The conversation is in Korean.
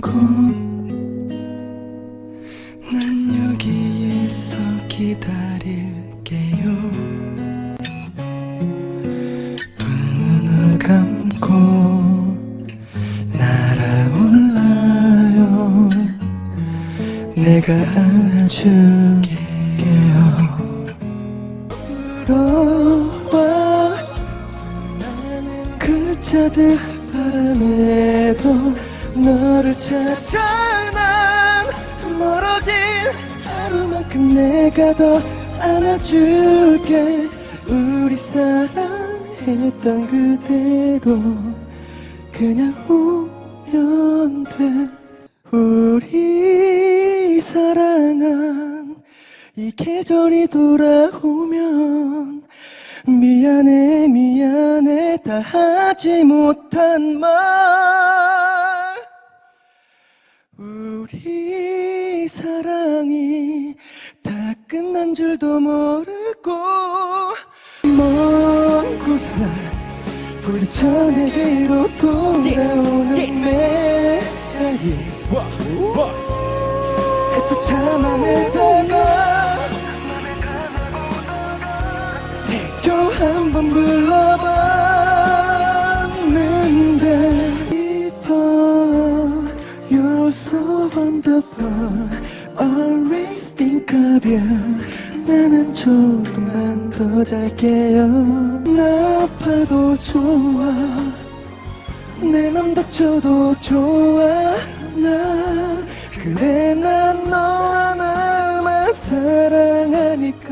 곳난 여기에서 기다릴게요. 두 눈을 감고 날아올라요. 내가 안아줄게요. 불어와. 수많은 글자들 바람에도 너를 찾아 난 멀어진 하루만큼 내가 더 안아줄게. 우리 사랑했던 그대로 그냥 오면 돼. 우리 사랑한 이 계절이 돌아오면 미안해 미안해. 다 하지 못한 말 우리 사랑이 다 끝난 줄도 모르고 먼 곳을 부딪혀 내게로 돌아오는 매일 애써 참아내다가 또한번 불러봤 so wonderful Always think of you. 나는 조금만 더 잘게요 나 아파도 좋아 내맘 다쳐도 좋아 나 그래 난 너 하나만 사랑하니까